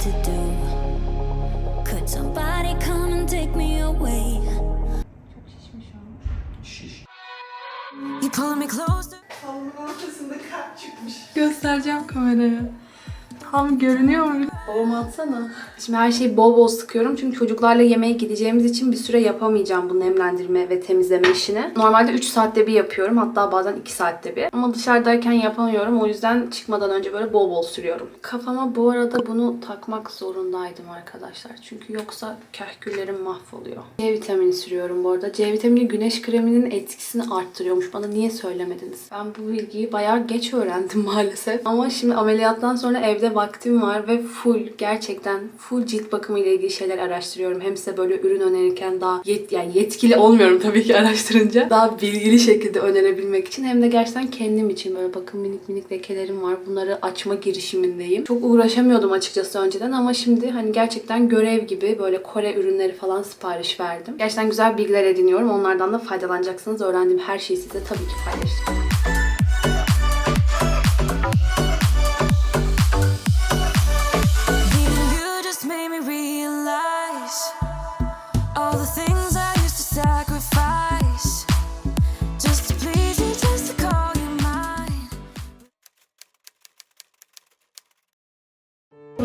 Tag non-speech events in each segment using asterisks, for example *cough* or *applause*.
to do. Could somebody come and take me away? You pull me closer. Salonun ortasında kalp çıkmış. Göstereceğim kameraya. Tam görünüyor mu? Babama atsana. Şimdi her şeyi bol bol sıkıyorum çünkü çocuklarla yemeğe gideceğimiz için bir süre yapamayacağım bu nemlendirme ve temizleme işini. Normalde 3 saatte bir yapıyorum hatta bazen 2 saatte bir. Ama dışarıdayken yapamıyorum o yüzden çıkmadan önce böyle bol bol sürüyorum. Kafama bu arada bunu takmak zorundaydım arkadaşlar. Çünkü yoksa kahküllerim mahvoluyor. C vitamini sürüyorum bu arada. C vitamini güneş kreminin etkisini arttırıyormuş. Bana niye söylemediniz? Ben bu bilgiyi bayağı geç öğrendim *laughs* maalesef. Ama şimdi ameliyattan sonra evde vaktim var ve full gerçekten full cilt bakımı ile ilgili şeyler araştırıyorum. Hem size böyle ürün önerirken daha yet yani yetkili olmuyorum tabii ki araştırınca. Daha bilgili şekilde önerebilmek için hem de gerçekten kendim için böyle bakın minik minik lekelerim var. Bunları açma girişimindeyim. Çok uğraşamıyordum açıkçası önceden ama şimdi hani gerçekten görev gibi böyle Kore ürünleri falan sipariş verdim. Gerçekten güzel bilgiler ediniyorum. Onlardan da faydalanacaksınız. Öğrendiğim her şeyi size tabii ki paylaşacağım.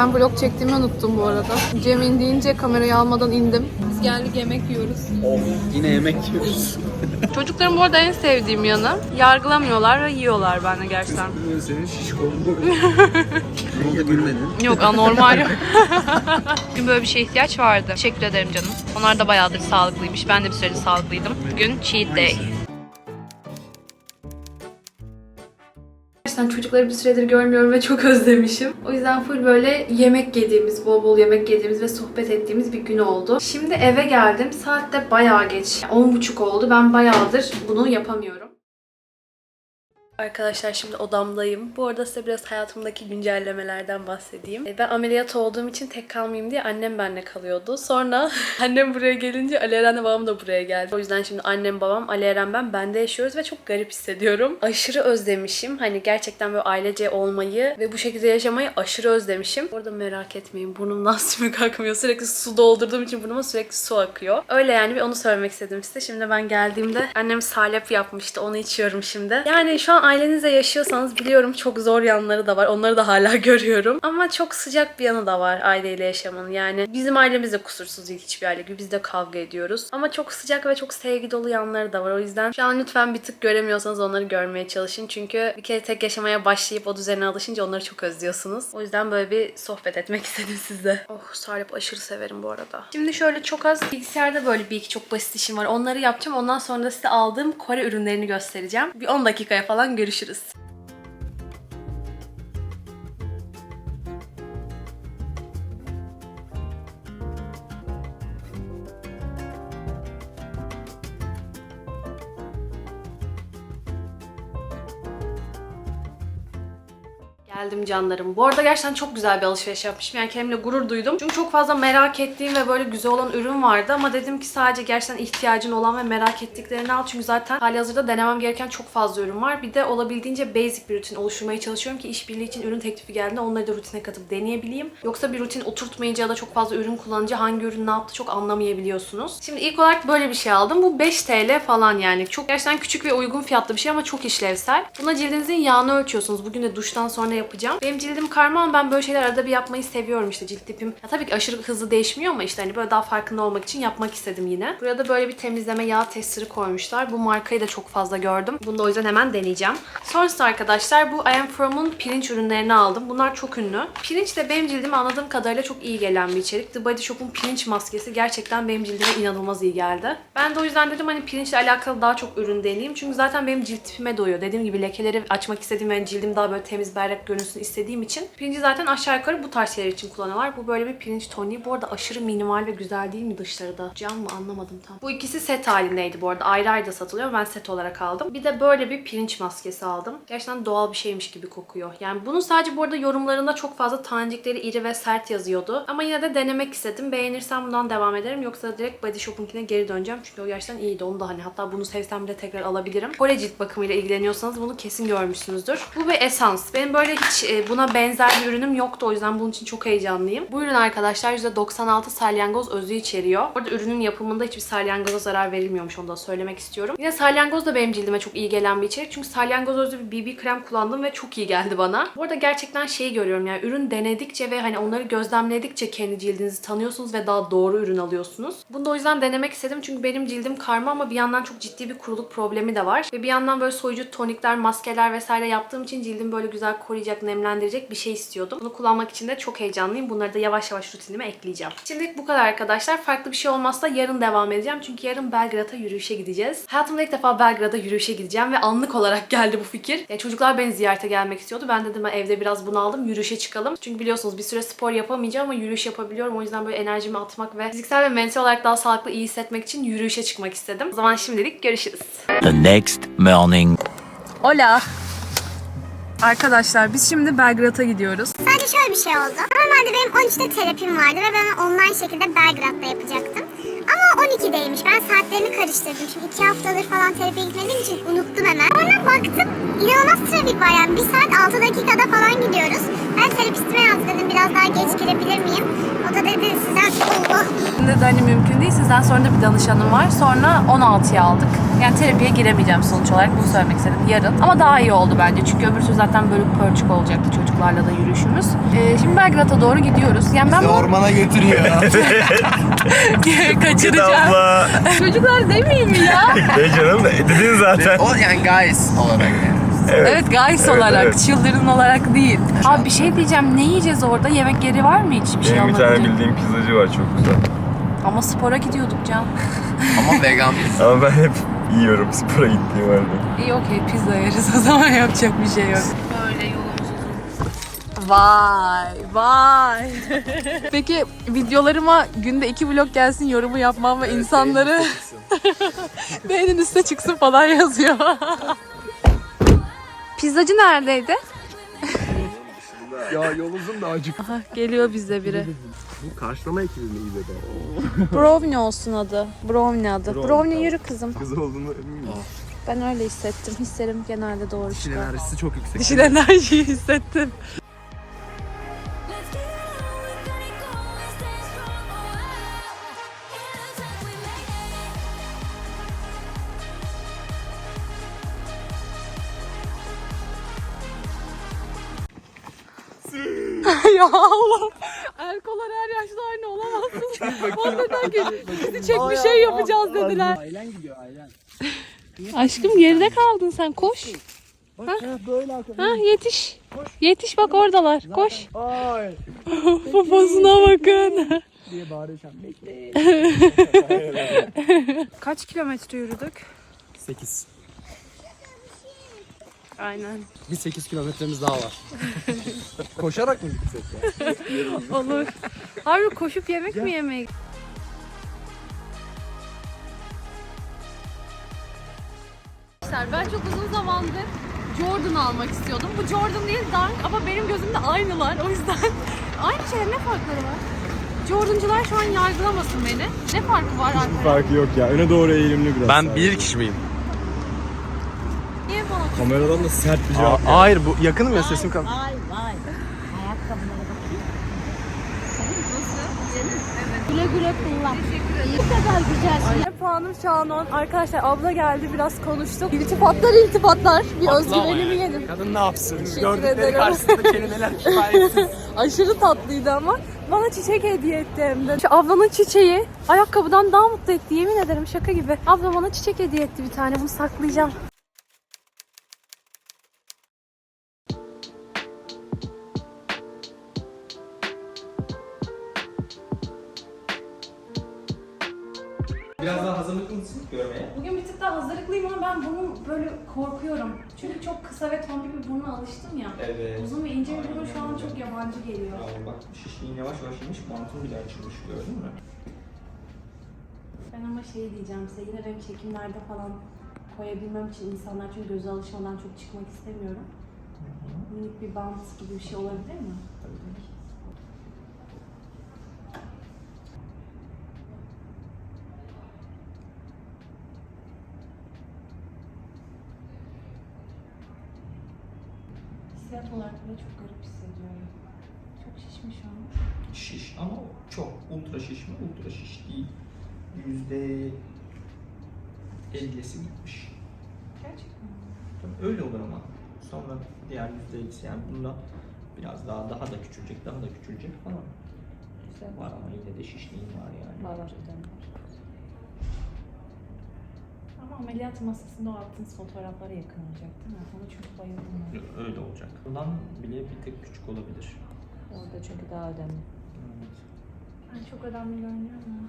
Ben vlog çektiğimi unuttum bu arada. Cem indiğince kamerayı almadan indim. Biz geldik yemek yiyoruz. Of yine yemek yiyoruz. *laughs* Çocukların bu arada en sevdiğim yanı yargılamıyorlar ve yiyorlar bende gerçekten. Senin şişkonluğu. Ama *laughs* da gülmedin. Yok anormal. *laughs* Bugün böyle bir şeye ihtiyaç vardı. Teşekkür ederim canım. Onlar da bayağıdır sağlıklıymış. Ben de bir süredir sağlıklıydım. Bugün cheat day. Gerçekten çocukları bir süredir görmüyorum ve çok *laughs* özlemişim. O yüzden full böyle yemek yediğimiz, bol bol yemek yediğimiz ve sohbet ettiğimiz bir gün oldu. Şimdi eve geldim. Saat de bayağı geç. 10.30 oldu. Ben bayağıdır bunu yapamıyorum. Arkadaşlar şimdi odamdayım. Bu arada size biraz hayatımdaki güncellemelerden bahsedeyim. E, Ben ameliyat olduğum için tek kalmayayım diye annem benimle kalıyordu. Sonra *laughs* annem buraya gelince Ali Eren'le babam da buraya geldi. O yüzden şimdi annem, babam, Ali Eren ben bende yaşıyoruz ve çok garip hissediyorum. Aşırı özlemişim. Hani gerçekten böyle ailece olmayı ve bu şekilde yaşamayı aşırı özlemişim. Orada merak etmeyin burnumdan *laughs* sümük akmıyor. Sürekli su doldurduğum için burnuma sürekli su akıyor. Öyle yani bir onu söylemek istedim size. Şimdi ben geldiğimde annem salep yapmıştı. Onu içiyorum şimdi. Yani şu an ailenizle yaşıyorsanız biliyorum çok zor yanları da var. Onları da hala *laughs* görüyorum. Ama çok sıcak bir yanı da var aileyle yaşamanın. Yani bizim ailemiz de kusursuz değil hiçbir aile gibi. Biz de kavga ediyoruz. Ama çok sıcak ve çok sevgi dolu yanları da var. O yüzden şu an lütfen bir tık göremiyorsanız onları görmeye çalışın. Çünkü bir kere tek yaşamaya başlayıp o düzene alışınca onları çok özlüyorsunuz. O yüzden böyle bir sohbet etmek *laughs* istedim size. Oh salep aşırı severim bu arada. Şimdi şöyle çok az bilgisayarda böyle bir iki çok basit işim var. Onları yapacağım. Ondan sonra da size aldığım Kore ürünlerini göstereceğim. Bir 10 dakikaya falan görüşürüz. Geldim canlarım. Bu arada gerçekten çok güzel bir alışveriş yapmışım. Yani kendimle gurur duydum. Çünkü çok fazla merak ettiğim ve böyle güzel olan ürün vardı. Ama dedim ki sadece gerçekten ihtiyacın olan ve merak ettiklerini al. Çünkü zaten hali hazırda denemem gereken çok fazla ürün var. Bir de olabildiğince basic bir rutin oluşturmaya çalışıyorum ki işbirliği için ürün teklifi geldiğinde onları da rutine katıp deneyebileyim. Yoksa bir rutin oturtmayınca ya da çok fazla ürün kullanınca hangi ürün ne yaptı çok anlamayabiliyorsunuz. Şimdi ilk olarak böyle bir şey aldım. Bu 5 TL falan yani. Çok gerçekten küçük ve uygun fiyatlı bir şey ama çok işlevsel. Buna cildinizin yağını ölçüyorsunuz. Bugün de duştan sonra yapacağım. Benim cildim karma ama ben böyle şeyler arada bir yapmayı seviyorum işte cilt tipim. Ya tabii ki aşırı hızlı değişmiyor ama işte hani böyle daha farkında olmak için yapmak istedim yine. Buraya da böyle bir temizleme yağ testleri koymuşlar. Bu markayı da çok fazla gördüm. Bunu da o yüzden hemen deneyeceğim. Sonrasında arkadaşlar bu I Am From'un pirinç ürünlerini aldım. Bunlar çok ünlü. Pirinç de benim cildime anladığım kadarıyla çok iyi gelen bir içerik. The Body Shop'un pirinç maskesi gerçekten benim cildime inanılmaz iyi geldi. Ben de o yüzden dedim hani pirinçle alakalı daha çok ürün deneyeyim. Çünkü zaten benim cilt tipime doyuyor. Dediğim gibi lekeleri açmak istediğim ve cildim daha böyle temiz berrak görünsün istediğim için. Pirinci zaten aşağı yukarı bu tarz şeyler için kullanıyorlar. Bu böyle bir pirinç toniği. Bu arada aşırı minimal ve güzel değil mi dışları da? Cam mı anlamadım tam. Bu ikisi set halindeydi bu arada. Ayrı ayrı da satılıyor. Ben set olarak aldım. Bir de böyle bir pirinç maskesi aldım. Gerçekten doğal bir şeymiş gibi kokuyor. Yani bunun sadece bu arada yorumlarında çok fazla tanecikleri iri ve sert yazıyordu. Ama yine de denemek istedim. Beğenirsem bundan devam ederim. Yoksa direkt Body Shop'unkine geri döneceğim. Çünkü o gerçekten iyiydi. Onu da hani hatta bunu sevsem bile tekrar alabilirim. Kore cilt bakımıyla ilgileniyorsanız bunu kesin görmüşsünüzdür. Bu bir esans. Benim böyle hiç e, buna benzer bir ürünüm yoktu. O yüzden bunun için çok heyecanlıyım. Bu ürün arkadaşlar %96 salyangoz özü içeriyor. Burada ürünün yapımında hiçbir salyangoza zarar verilmiyormuş onu da söylemek istiyorum. Yine salyangoz da benim cildime çok iyi gelen bir içerik. Çünkü salyangoz özü bir BB krem kullandım ve çok iyi geldi bana. Bu arada gerçekten şeyi görüyorum yani ürün denedikçe ve hani onları gözlemledikçe kendi cildinizi tanıyorsunuz ve daha doğru ürün alıyorsunuz. Bunu da o yüzden denemek istedim çünkü benim cildim karma ama bir yandan çok ciddi bir kuruluk problemi de var. Ve bir yandan böyle soyucu tonikler, maskeler vesaire yaptığım için cildimi böyle güzel koruyacak, nemlendirecek bir şey istiyordum. Bunu kullanmak için de çok heyecanlıyım. Bunları da yavaş yavaş rutinime ekleyeceğim. Şimdilik bu kadar arkadaşlar. Farklı bir şey olmazsa yarın devam edeceğim. Çünkü yarın Belgrad'a yürüyüşe gideceğiz. Hayatımda ilk defa Belgrad'a yürüyüşe gideceğim ve anlık olarak *laughs* geldi bu fikir. Yani çocuklar beni ziyarete gelmek istiyordu. Ben dedim ben evde biraz bunaldım. Yürüyüşe çıkalım. Çünkü biliyorsunuz bir süre spor yapamayacağım ama yürüyüş yapabiliyorum. O yüzden böyle enerjimi atmak ve fiziksel ve mental olarak daha sağlıklı iyi hissetmek için yürüyüşe çıkmak istedim. O zaman şimdilik görüşürüz. The next morning. Hola. Arkadaşlar biz şimdi Belgrad'a gidiyoruz. Sadece şöyle bir şey oldu. Normalde benim 13'te terapim vardı ve ben online şekilde Belgrad'da yapacaktım. Ama 12'deymiş. Ben saatlerini karıştırdım. Çünkü 2 haftadır falan terapiye gitmediğim için unuttum hemen. Sonra baktım inanılmaz trafik var yani. 1 saat 6 dakikada falan gidiyoruz. Ben terapistime yazdım dedim biraz daha geç girebilir miyim? O da dedi sizden Allah. Şimdi de hani mümkün değil. Sizden sonra da bir danışanım var. Sonra 16'ya aldık. Yani terapiye giremeyeceğim sonuç olarak. Bunu söylemek istedim yarın. Ama daha iyi oldu bence. Çünkü öbür türlü zaten bölük pörçük olacaktı çocuklarla da yürüyüşümüz. Ee, şimdi Belgrad'a doğru gidiyoruz. Yani ben bunu Ormana götürüyor. *laughs* kaçıracağım. Çocuklar demeyeyim mi ya? Ne canım dedin zaten. o yani guys olarak yani. Evet guys olarak, evet. children olarak değil. Abi bir şey diyeceğim. Ne yiyeceğiz orada? Yemek yeri var mı hiç? Bir şey Benim bir tane bildiğim pizzacı var çok güzel. Ama spora gidiyorduk Can. *laughs* Ama vegan pizza. Ama ben hep yiyorum spora gittiğim halde. İyi okey pizza yeriz o zaman *laughs* yapacak bir şey yok. Böyle yolumuz uzun. Vay vay. *laughs* Peki videolarıma günde iki vlog gelsin yorumu yapmam ve insanları beğenin üstüne çıksın falan yazıyor. Pizzacı neredeydi? ya yol uzun da acık. Aha, geliyor bize biri. Bu karşılama ekibi mi iyi dedi? Brownie olsun adı. Brownie adı. Brownie yürü kızım. Kız olduğunu emin miyim? Ben öyle hissettim. Hislerim genelde doğru Dişil çıkar. enerjisi çok yüksek. Dişil enerjiyi hissettim. Dediler ki *laughs* bizi çek bir şey yapacağız dediler. Ailen gidiyor ailen. Aşkım geride kaldın sen koş. Ha? ha yetiş. Yetiş bak oradalar. Koş. Ay. *laughs* Poposuna bakın. diye bağıracağım. Bekle. *laughs* Kaç kilometre yürüdük? 8. Aynen. Bir 8 kilometremiz daha var. Koşarak mı gitsek ya? Olur. Harbi koşup yemek mi yemek? Ben çok uzun zamandır Jordan almak istiyordum. Bu Jordan değil Dunk ama benim gözümde aynılar. O yüzden *laughs* aynı şeyler ne farkları var? Jordancılar şu an yargılamasın beni. Ne farkı var Alperen? Farkı yok ya. Öne doğru eğilimli biraz. Ben bir kişi miyim? Niye bana Kameradan da sert bir cevap. hayır bu yakınım ya sesim kal. Güle güle kullan. Bu kadar güzel. Puanım şu an 10. Arkadaşlar abla geldi biraz konuştuk. İltifatlar iltifatlar. Bir özgüvenimi yedim. Kadın ne yapsın? Teşekkür Gördükleri ederim. karşısında kelimeler *laughs* kifayetsiz. Aşırı tatlıydı ama. Bana çiçek hediye etti hem de. Şu ablanın çiçeği ayakkabıdan daha mutlu etti yemin ederim şaka gibi. Abla bana çiçek hediye etti bir tane bunu saklayacağım. Görmeye? Bugün bir tık daha hazırlıklıyım ama ben bunun böyle korkuyorum. Çünkü çok kısa ve tombik bir buruna alıştım ya. Evet. Uzun ve ince bir burun şu an çok yabancı geliyor. Bravo bak şişliğin yavaş yavaş inmiş, mantın bile açılmış gördün mü? Ben ama şey diyeceğim size yine benim çekimlerde falan koyabilmem için insanlar çünkü göze alışmadan çok çıkmak istemiyorum. Minik bir bant gibi bir şey olabilir mi? Hissiyat olarak Ve çok garip hissediyorum. Çok şişmiş şu an. Şiş ama çok ultra şiş mi? Ultra şiş değil. Yüzde ellisi gitmiş. Gerçekten mi? Tabii öyle olur ama sonra diğer yüzde ellisi yani bundan biraz daha daha da küçülecek, daha da küçülecek falan. Güzel. Var ama yine de şişliğin var yani. Var var ödem var. Ama ameliyat masasında o attığınız fotoğraflara yakın olacak değil mi? Onu çünkü bayıldım ben. Öyle olacak. Bundan bile bir tek küçük olabilir. Orada çünkü daha ödemli. Ben çok önemli görünüyor mu?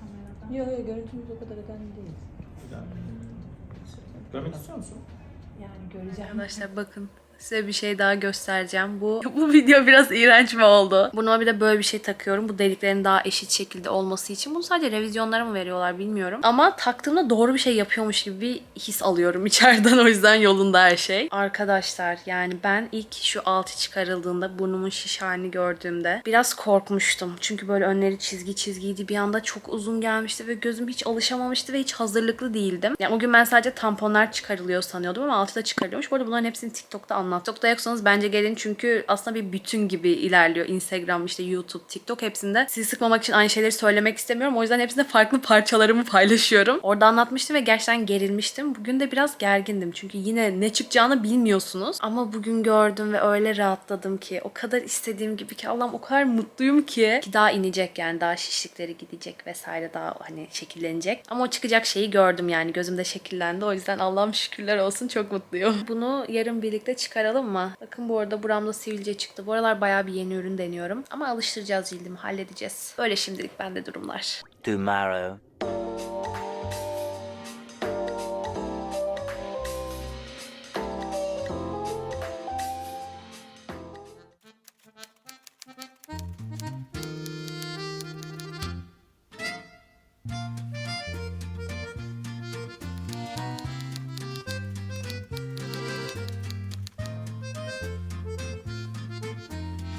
Kameradan. Yok yok görüntümüz o kadar ödemli değil. Görmek istiyor musun? Yani göreceğim. Arkadaşlar bakın size bir şey daha göstereceğim. Bu *laughs* bu video biraz iğrenç mi oldu? Burnuma bir de böyle bir şey takıyorum. Bu deliklerin daha eşit şekilde olması için. Bunu sadece revizyonlara mı veriyorlar bilmiyorum. Ama taktığımda doğru bir şey yapıyormuş gibi bir his alıyorum *laughs* içeriden. O yüzden yolunda her şey. Arkadaşlar yani ben ilk şu altı çıkarıldığında burnumun şiş halini gördüğümde biraz korkmuştum. Çünkü böyle önleri çizgi çizgiydi. Bir anda çok uzun gelmişti ve gözüm hiç alışamamıştı ve hiç hazırlıklı değildim. Yani o gün ben sadece tamponlar çıkarılıyor sanıyordum ama altı da çıkarılıyormuş. Bu arada bunların hepsini TikTok'ta anlattım. TikTok'ta yoksanız bence gelin çünkü aslında bir bütün gibi ilerliyor. Instagram, işte YouTube, TikTok hepsinde. Sizi sıkmamak için aynı şeyleri söylemek istemiyorum. O yüzden hepsinde farklı *laughs* parçalarımı paylaşıyorum. Orada anlatmıştım ve gerçekten gerilmiştim. Bugün de biraz gergindim. Çünkü yine ne çıkacağını bilmiyorsunuz. Ama bugün gördüm ve öyle rahatladım ki. O kadar istediğim gibi ki Allah'ım o kadar mutluyum ki. Ki daha inecek yani daha şişlikleri gidecek vesaire daha hani şekillenecek. Ama o çıkacak şeyi gördüm yani gözümde şekillendi. O yüzden Allah'ım şükürler olsun çok mutluyum. Bunu yarın birlikte çıkaralım mı? Bakın bu arada buramda sivilce çıktı. Bu aralar bayağı bir yeni ürün deniyorum. Ama alıştıracağız cildimi halledeceğiz. Böyle şimdilik bende durumlar. Tomorrow.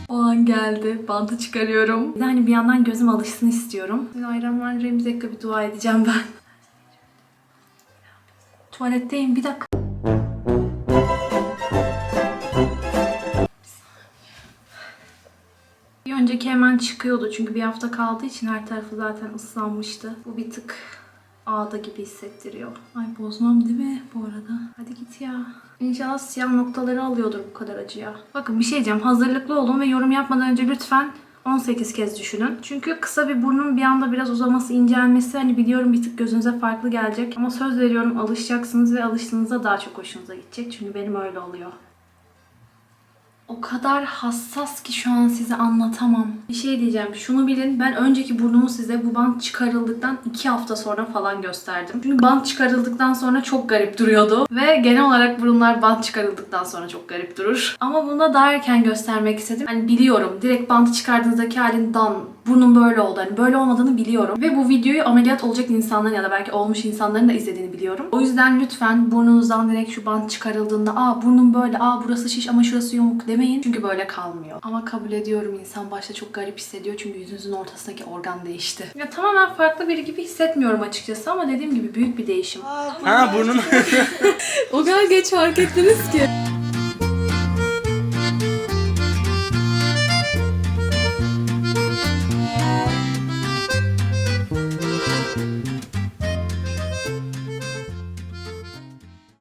O an geldi. Bantı çıkarıyorum. Hani bir yandan gözüm alışsın istiyorum. Bismillahirrahmanirrahim. Bir dakika bir dua edeceğim ben. Tuvaletteyim. Bir dakika. Bir önceki hemen çıkıyordu çünkü bir hafta kaldığı için her tarafı zaten ıslanmıştı. Bu bir tık ağda gibi hissettiriyor. Ay bozmam değil mi bu arada? Hadi git ya. İnşallah siyah noktaları alıyordur bu kadar acıya. Bakın bir şey diyeceğim. Hazırlıklı olun ve yorum yapmadan önce lütfen 18 kez düşünün. Çünkü kısa bir burnun bir anda biraz uzaması, incelmesi hani biliyorum bir tık gözünüze farklı gelecek. Ama söz veriyorum alışacaksınız ve alıştığınızda daha çok hoşunuza gidecek. Çünkü benim öyle oluyor. O kadar hassas ki şu an size anlatamam. Bir şey diyeceğim. Şunu bilin. Ben önceki burnumu size bu bant çıkarıldıktan 2 hafta sonra falan gösterdim. Çünkü bant çıkarıldıktan sonra çok garip duruyordu. Ve genel olarak burunlar bant çıkarıldıktan sonra çok garip durur. Ama bunu da daha erken göstermek istedim. Hani biliyorum. Direkt bantı çıkardığınızdaki halinden burnum böyle oldu. Hani böyle olmadığını biliyorum. Ve bu videoyu ameliyat olacak insanların ya da belki olmuş insanların da izlediğini biliyorum. O yüzden lütfen burnunuzdan direkt şu bant çıkarıldığında aa burnum böyle, aa burası şiş ama şurası yumuk demeyin. Çünkü böyle kalmıyor. Ama kabul ediyorum insan başta çok garip hissediyor çünkü yüzünüzün ortasındaki organ değişti. Ya tamamen farklı biri gibi hissetmiyorum açıkçası ama dediğim gibi büyük bir değişim. Ha burnun. *laughs* o kadar geç fark ettiniz ki.